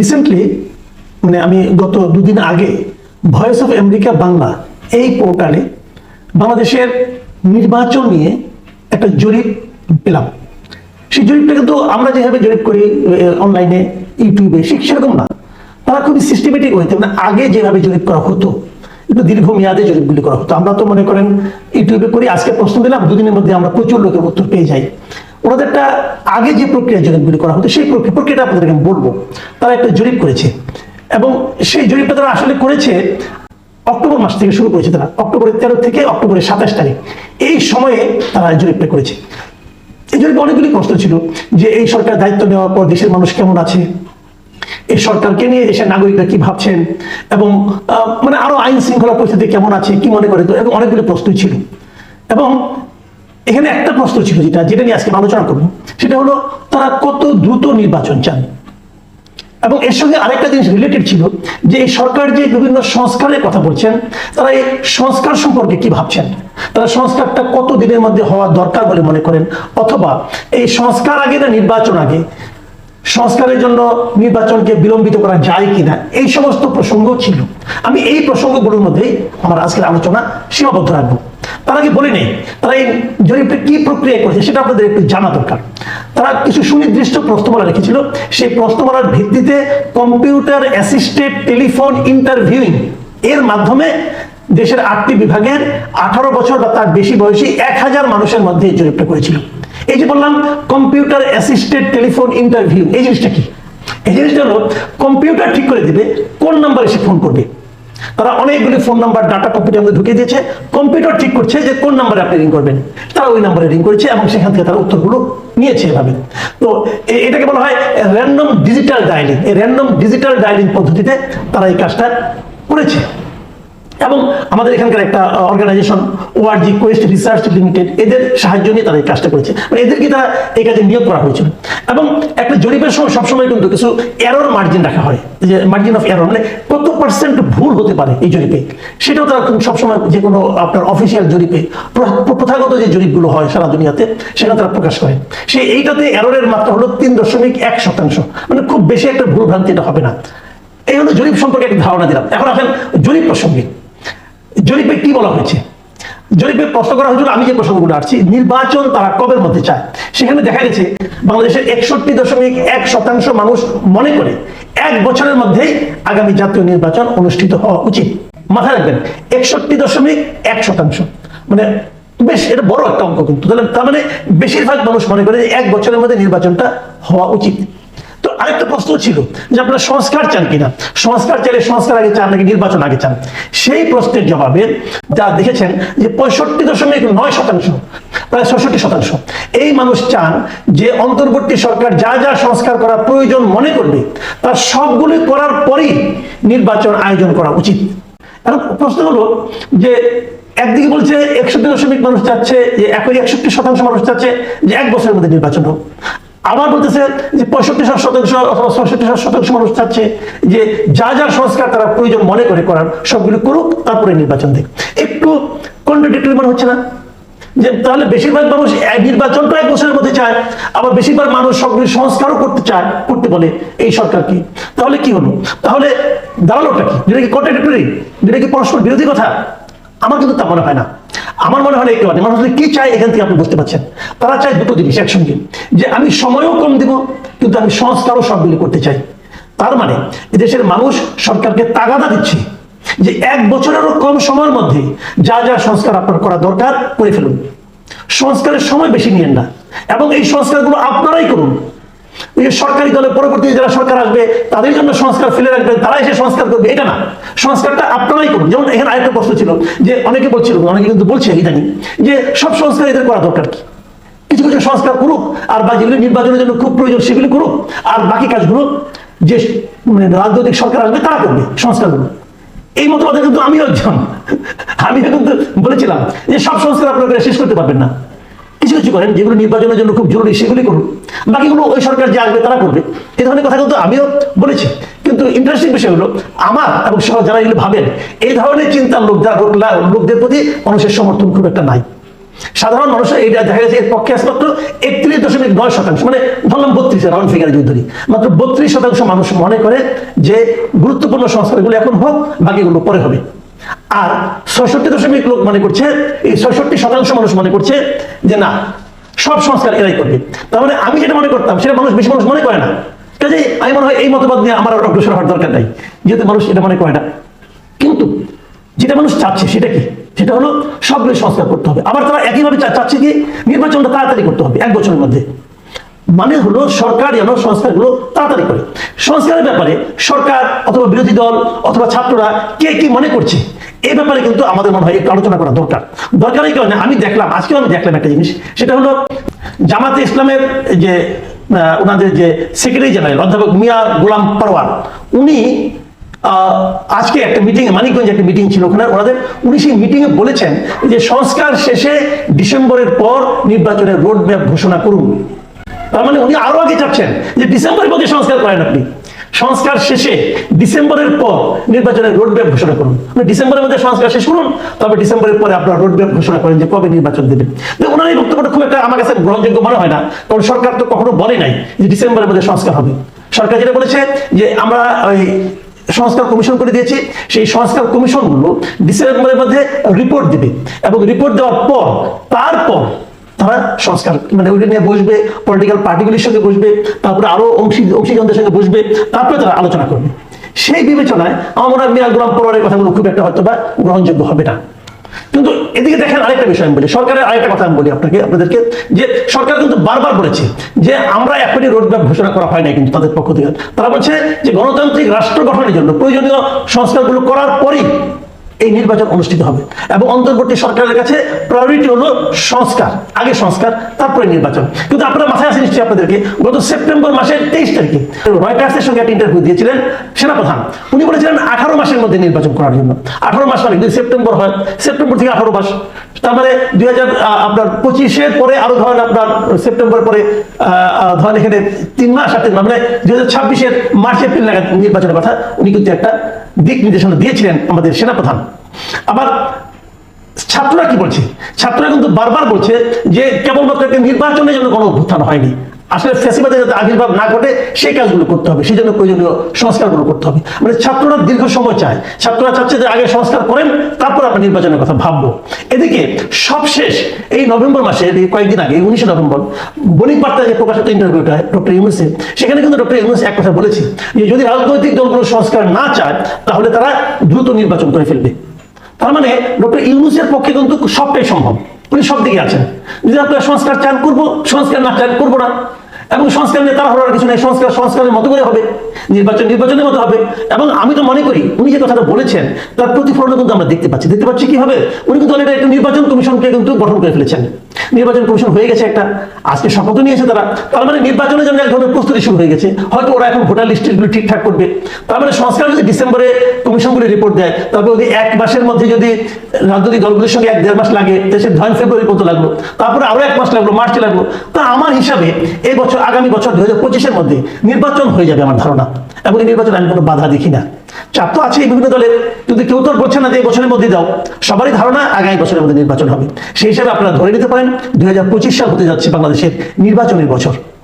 Recently মানে আমি গত দুদিন আগে ভয়েস অফ আমেরিকা বাংলা এই পোর্টালে বাংলাদেশের নির্বাচন নিয়ে একটা জরিপ পেলাম। সেই জরিপটা কিন্তু আমরা যেভাবে জরিপ করি অনলাইনে ইউটিউবে ঠিক সেরকম না। তারা খুবই সিস্টেমেটিক হইতে মানে আগে যেভাবে জরিপ করা হতো, একটু দীর্ঘমেয়াদে জরিপগুলি করা হতো। আমরা তো মনে করেন ইউটিউবে করি, আজকে প্রশ্ন দিলাম, দুদিনের মধ্যে আমরা প্রচুর লোকের উত্তর পেয়ে যাই। ওনাদেরটা আগে যে প্রক্রিয়া জরিপগুলি করা হতো, সেই প্রক্রিয়াটা আপনাদেরকে আমি বলব। তারা একটা জরিপ করেছে। এবং সেই জরিপটা তারা আসলে করেছে অক্টোবর মাস থেকে শুরু করেছে তারা। অক্টোবরের তেরো থেকে অক্টোবরের সাতাশ তারিখ। এই সময়ে তারা জরিপটা করেছে। এই জরিপে অনেকগুলি প্রশ্ন ছিল যে এই সরকার দায়িত্ব নেওয়ার পর দেশের মানুষ কেমন আছে? এই সরকারকে নিয়ে দেশের নাগরিকরা কি ভাবছেন? এবং মানে আরও আইন শৃঙ্খলা পরিস্থিতি কেমন আছে? কি মনে করে? তো এরকম অনেকগুলি প্রশ্নই ছিল। এবং এখানে একটা প্রশ্ন ছিল যেটা যেটা নিয়ে আজকে আলোচনা করব। সেটা হলো, তারা কত দ্রুত নির্বাচন চান? এবং এর সঙ্গে আরেকটা জিনিস রিলেটেড ছিল যে, এই সরকার যে বিভিন্ন সংস্কারের কথা বলছেন, তারা এই সংস্কার সম্পর্কে কি ভাবছেন? তারা সংস্কারটা কত দিনের মধ্যে হওয়া দরকার বলে মনে করেন? অথবা এই সংস্কার আগে না নির্বাচন আগে? সংস্কারের জন্য নির্বাচনকে বিলম্বিত করা যায় কিনা? এই সমস্ত প্রসঙ্গ ছিল। আমি এই প্রসঙ্গগুলোর মধ্যেই আমার আজকের আলোচনা সীমাবদ্ধ রাখব। তার কি বলে নেই তারা এই জরিপটা কি প্রক্রিয়া করেছে সেটা আপনাদের একটু জানা দরকার। তারা কিছু সুনির্দিষ্ট প্রশ্নমালা রেখেছিল। সেই প্রশ্নমালার ভিত্তিতে কম্পিউটার অ্যাসিস্টেড টেলিফোন ইন্টারভিউইং এর মাধ্যমে দেশের আটটি বিভাগের আঠারো বছর বা তার বেশি বয়সী এক হাজার মানুষের মধ্যে এই জরিপটা করেছিল। এই যে বললাম, কম্পিউটার অ্যাসিস্টেড টেলিফোন ইন্টারভিউ, এই জিনিসটা কি? এই জিনিসটা হলো, কম্পিউটার ঠিক করে দেবে, কোন নাম্বারে সে ফোন করবে? তারা অনেকগুলি ফোন নাম্বার ডাটা কম্পিউটার মধ্যে ঢুকিয়ে দিয়েছে। কম্পিউটার ঠিক করছে যে কোন নাম্বারে আপনি রিং করবেন। তারা ওই নাম্বারে রিং করেছে এবং সেখান থেকে তারা উত্তরগুলো নিয়েছে এভাবে। তো এটাকে বলা হয় র্যান্ডম ডিজিটাল ডায়ালিং এই র্যান্ডম ডিজিটাল ডায়ালিং পদ্ধতিতে তারা এই কাজটা করেছে। এবং আমাদের এখানকার একটা organisation ORG quest research limited এদের সাহায্য নিয়ে তারা এই কাজটা করেছে। মানে এদেরকে তারা এই কাজে নিয়োগ করা হয়েছিল। এবং একটা জরিপের সময় সবসময় কিন্তু কিছু এরর মার্জিন রাখা হয়। যে মার্জিন অফ এরর মানে কত পার্সেন্ট ভুল হতে পারে এই জরিপে? সেটাও তারা সবসময় যে কোনো আপনার অফিসিয়াল জরিপে প্রথাগত যে জরিপগুলো হয় সারা দুনিয়াতে, সেটা তারা প্রকাশ করে। সে এইটাতে এররের মাত্রা হলো তিন দশমিক এক শতাংশ। মানে খুব বেশি একটা ভুল ভ্রান্তি এটা হবে না। এই হলো জরিপ সম্পর্কে একটা ধারণা দিলাম। এখন আসেন জরিপ প্রসঙ্গে। জরিপে কি বলা হয়েছে? জরিপে প্রশ্ন করা হয়েছিল, আমি যে প্রসঙ্গগুলো আসছি নির্বাচন তারা কবের মধ্যে চায়? সেখানে দেখা গেছে, বাংলাদেশের একষট্টি দশমিক এক শতাংশ মানুষ মনে করে এক বছরের মধ্যেই আগামী জাতীয় নির্বাচন অনুষ্ঠিত হওয়া উচিত। মাথায় রাখবেন, একষট্টি দশমিক এক শতাংশ। মানে বেশ, এটা বড় একটা অঙ্ক কিন্তু। তাহলে তার মানে বেশিরভাগ মানুষ মনে করে এক বছরের মধ্যে নির্বাচনটা হওয়া উচিত। আরেকটা প্রশ্ন ছিল যে আপনারা সংস্কার চান কিনা? সংস্কার চাইলে সংস্কার আগে চান নাকি নির্বাচন আগে চান? সেই প্রশ্নের জবাবে যা দেখেছেন যে পঁয়ষট্টি দশমিক নয় শতাংশ, প্রায় ছষট্টি শতাংশ। এই মানুষ চান যে অন্তর্বর্তী সরকার যা যা সংস্কার করা প্রয়োজন মনে করবে, তার সবগুলি করার পরেই নির্বাচন আয়োজন করা উচিত। এখন প্রশ্ন হলো যে একদিকে বলছে একষট্টি দশমিক মানুষ চাচ্ছে, যে একই একষট্টি শতাংশ মানুষ চাচ্ছে, যে এক বছরের মধ্যে নির্বাচন হোক। আবার বলতেছে যে পঁয়ষট্টি শতাংশ অথবা ছষট্টি শতাংশ মানুষ চাচ্ছে যে যা যা সংস্কার তারা প্রয়োজন মনে করে করার সবগুলো করুক, তারপরে নির্বাচন দিক। একটু কন্ট্রাডিক্টরি মনে হচ্ছে না? যে তাহলে বেশিরভাগ মানুষ নির্বাচনটা এক বছরের মধ্যে চায়, আবার বেশিরভাগ মানুষ সবগুলি সংস্কারও করতে চায়, করতে বলে এই সরকার কি? তাহলে কি হলো? তাহলে দাঁড়ালোটা কি? যেটা কি কন্ট্রাডিক্টরি যেটা কি পরস্পর বিরোধী কথা? আমার কিন্তু তা মনে হয় না। আমার মনে হয় একটু মানুষ কি চায়, এখান থেকে আপনি বুঝতে পারছেন। তারা চায় দুটো জিনিস একসঙ্গে। যে আমি সময়ও কম দিব, কিন্তু আমি সংস্কারও সবগুলি করতে চাই। তার মানে এদেশের মানুষ সরকারকে তাগাদা দিচ্ছে যে এক বছরেরও কম সময়ের মধ্যে যা যা সংস্কার আপনার করা দরকার করে ফেলুন। সংস্কারের সময় বেশি নিয়েন না। এবং এই সংস্কারগুলো আপনারাই করুন। ওই যে সরকারি দলের পরবর্তী যারা সরকার আসবে, তাদের জন্য সংস্কার ফেলে রাখবেন তারা এসে সংস্কার করবে। এটা না। সংস্কারটা আপনারাই করুন। যেমন এখানে আরেকটা প্রশ্ন ছিল যে অনেকে বলছিল, অনেকে কিন্তু বলছে ইদানি, যে সব সংস্কার এদের করা দরকার কি? কিছু কিছু সংস্কার করুক, আর বা যেগুলি নির্বাচনের জন্য খুব প্রয়োজন সেগুলি করুক, আর বাকি কাজগুলো যে মানে রাজনৈতিক সরকার আসবে, তারা করবে সংস্কারগুলো। এই মতবাদে কিন্তু আমিও একজন। আমিও কিন্তু বলেছিলাম যে সব সংস্কার আপনারা শেষ করতে পারবেন না। কিছু কিছু করেন, যেগুলো নির্বাচনের জন্য খুব জরুরি সেগুলি করুন। বাকিগুলো ওই সরকার যে আসবে তারা করবে। এই ধরনের কথা কিন্তু আমিও বলেছি। কিন্তু ইন্টারেস্টিং বিষয় হলো, আমার এবং সহ যারা এগুলো ভাবেন, এই ধরনের চিন্তার লোক লোকদের প্রতি মানুষের সমর্থন খুব একটা নাই। সাধারণ মানুষের এটা দেখা গেছে, এর পক্ষে আছে মাত্র একত্রিশ দশমিক নয় শতাংশ মানে ধরলাম বত্রিশ রাউন্ড ফিগারে যদি ধরি মাত্র বত্রিশ শতাংশ মানুষ মনে করে যে গুরুত্বপূর্ণ সংস্কারগুলো এখন হোক, বাকিগুলো পরে হবে। আর ছয়ষট্টি দশমিক লোক মনে করছে, এই ছয়ষট্টি শতাংশ মানুষ মনে করছে যে না, সব সংস্কার এরাই করবে। তার মানে আমি যেটা মনে করতাম, সেটা মানুষ, বেশি মানুষ মনে করে না। কাজে আমি মনে হয় এই মতবাদ নিয়ে আমার অগ্রসর হওয়ার দরকার নাই, যেহেতু মানুষ এটা মনে করে না। কিন্তু যেটা মানুষ চাচ্ছে সেটা কি? সেটা হলো সবগুলো সংস্কার করতে হবে। আবার তারা একইভাবে চাচ্ছে কি? নির্বাচনটা তাড়াতাড়ি করতে হবে, এক বছরের মধ্যে। মানে হলো সরকার যেন সংস্কারগুলো তাড়াতাড়ি করে। সংস্কারের ব্যাপারে সরকার অথবা বিরোধী দল অথবা ছাত্ররা কে কি মনে করছে এই ব্যাপারে কিন্তু আমাদের মনে হয় একটু আলোচনা করা দরকার। দরকার এই কারণে আমি দেখলাম, আজকেও আমি দেখলাম একটা জিনিস, সেটা হলো জামাতে ইসলামের যে ওনাদের যে সেক্রেটারি জেনারেল অধ্যাপক মিয়া গোলাম পারওয়ার উনি আজকে একটা মিটিং মানিকগঞ্জে একটা মিটিং ছিল ওখানে, ওনাদের, উনি সেই মিটিং এ বলেছেন যে সংস্কার শেষে ডিসেম্বরের পর নির্বাচনের রোড ম্যাপ ঘোষণা করুন। তার মানে উনি আরও আগে চাচ্ছেন যে ডিসেম্বরের মধ্যে সংস্কার করেন আপনি। সংস্কার শেষে ডিসেম্বরের পর নির্বাচনের রোড ম্যাপ ঘোষণা করুন। ডিসেম্বরের মধ্যে সংস্কার শেষ করুন, তবে ডিসেম্বরের পরে আপনার রোড ম্যাপ ঘোষণা করেন যে কবে নির্বাচন দেবেন। ওনার এই বক্তব্যটা খুব একটা আমার কাছে গ্রহণযোগ্য মনে হয় না, কারণ সরকার তো কখনো বলে নাই যে ডিসেম্বরের মধ্যে সংস্কার হবে। সরকার যেটা বলেছে যে আমরা ওই সংস্কার কমিশন করে দিয়েছি, সেই সংস্কার কমিশনগুলো ডিসেম্বরের মধ্যে রিপোর্ট দিবে। এবং রিপোর্ট দেওয়ার পর, তারপর তারা সংস্কার মানে ওইটা নিয়ে বসবে পলিটিক্যাল পার্টিগুলির সঙ্গে বসবে, তারপরে আরও অংশী, অংশীজনদের সঙ্গে বসবে, তারপরে তারা আলোচনা করবে। সেই বিবেচনায় আমার মনে হয় মিয়া গোলাম পরিবারের কথাগুলো খুব একটা হয়তো বা গ্রহণযোগ্য হবে না। কিন্তু এদিকে দেখেন আরেকটা বিষয় আমি বলি, সরকারের আরেকটা কথা আমি বলি আপনাকে, আপনাদেরকে, যে সরকার কিন্তু বারবার বলেছে যে আমরা এখনই রোডম্যাপ ঘোষণা করা হয় না কিন্তু তাদের পক্ষ থেকে। তারা বলছে যে গণতান্ত্রিক রাষ্ট্র গঠনের জন্য প্রয়োজনীয় সংস্কারগুলো করার পরেই এই নির্বাচন অনুষ্ঠিত হবে। এবং অন্তর্বর্তী সরকারের কাছে প্রায়োরিটি হলো সংস্কার, আগে সংস্কার, তারপরে নির্বাচন। কিন্তু আপনারা মাথায় আসে নিশ্চয়ই আপনাদেরকে, গত সেপ্টেম্বর মাসের তেইশ তারিখে রয়টার্সের সঙ্গে একটা ইন্টারভিউ দিয়েছিলেন সেনাপ্রধান। উনি বলেছিলেন আঠারো মাসের মধ্যে নির্বাচন করার জন্য। আঠারো মাস মানে যদি সেপ্টেম্বর হয়, সেপ্টেম্বর থেকে আঠারো মাস। তার মানে দুই হাজার আপনার পঁচিশের পরে আরও ধরেন আপনার সেপ্টেম্বর পরে ধরেন এখানে তিন মাস আর তিন মাস মানে দুই হাজার ছাব্বিশের মার্চ, এপ্রিল নাগাদ নির্বাচনের কথা। উনি কিন্তু একটা দিক নির্দেশনা দিয়েছিলেন আমাদের সেনাপ্রধান। আবার ছাত্ররা কি বলছে? ছাত্ররা কিন্তু বারবার বলছে যে কেবলমাত্র নির্বাচনের জন্য কোনো অভ্যুত্থান হয়নি। আসলে ফেসিবাদের যাতে আবির্ভাব না ঘটে, সেই কাজগুলো করতে হবে। সেই জন্য প্রয়োজনীয় সংস্কারগুলো করতে হবে। মানে ছাত্ররা দীর্ঘ সময় চায়। ছাত্ররা চাচ্ছে যে আগে সংস্কার করেন, তারপর আমরা নির্বাচনের কথা ভাববো। এদিকে সবশেষ, এই নভেম্বর মাসে কয়েকদিন আগে উনিশে নভেম্বর, বণিক বার্তা যে প্রকাশিত ইন্টারভিউটা ডক্টর ইউনুসে, সেখানে কিন্তু ডক্টর ইউনুস এক কথা বলেছে যে, যদি রাজনৈতিক দলগুলো সংস্কার না চায়, তাহলে তারা দ্রুত নির্বাচন করে ফেলবে। তার মানে ডক্টর ইউনুসের পক্ষে কিন্তু সবটাই সম্ভব। উনি সব দিকে আছেন। যদি আপনারা সংস্কার চান, করব। সংস্কার না চান, করব না। এবং সংস্কার নিয়ে তারা হওয়ার কিছু নেই। সংস্কার সংস্কারের মতো করে হবে। নির্বাচন নির্বাচনের মতো হবে। এবং আমি তো মনে করি, উনি যে কথাটা বলেছেন, তার প্রতিফলন কিন্তু আমরা দেখতে পাচ্ছি। দেখতে পাচ্ছি কি হবে উনি কিন্তু অলরেডি একটা নির্বাচন কমিশনকে কিন্তু গঠন করে ফেলেছেন। নির্বাচন কমিশন হয়ে গেছে একটা। আজকে শপথ নিয়েছে তারা। তার মানে নির্বাচনের জন্য এক ধরনের প্রস্তুতি শুরু হয়ে গেছে। হয়তো ওরা এখন ভোটার লিস্টগুলো ঠিকঠাক করবে। তার মানে সংস্কার যদি ডিসেম্বরে কমিশনগুলি রিপোর্ট দেয় তবে যদি এক মাসের মধ্যে যদি রাজনৈতিক দলগুলির সঙ্গে এক দেড় মাস লাগে, দেশের ধরেন ফেব্রুয়ারি পর্যন্ত লাগল, তারপরে আরও এক মাস লাগল মার্চে লাগল, তা আমার হিসাবে এই বছর আগামী বছর দুই হাজার পঁচিশের মধ্যে নির্বাচন হয়ে যাবে আমার ধারণা। এবং এই নির্বাচনে আমি কোনো বাধা দেখি না। চাপ তো আছে বিভিন্ন দলের। কিন্তু কেউ তো বলছে না যে এই বছরের মধ্যে দাও, সবারই ধারণা আগামী বছরের মধ্যে নির্বাচন হবে। সেই হিসাবে আপনারা ধরে নিতে পারেন দুই হাজার পঁচিশ সাল হতে যাচ্ছে বাংলাদেশের নির্বাচনের বছর।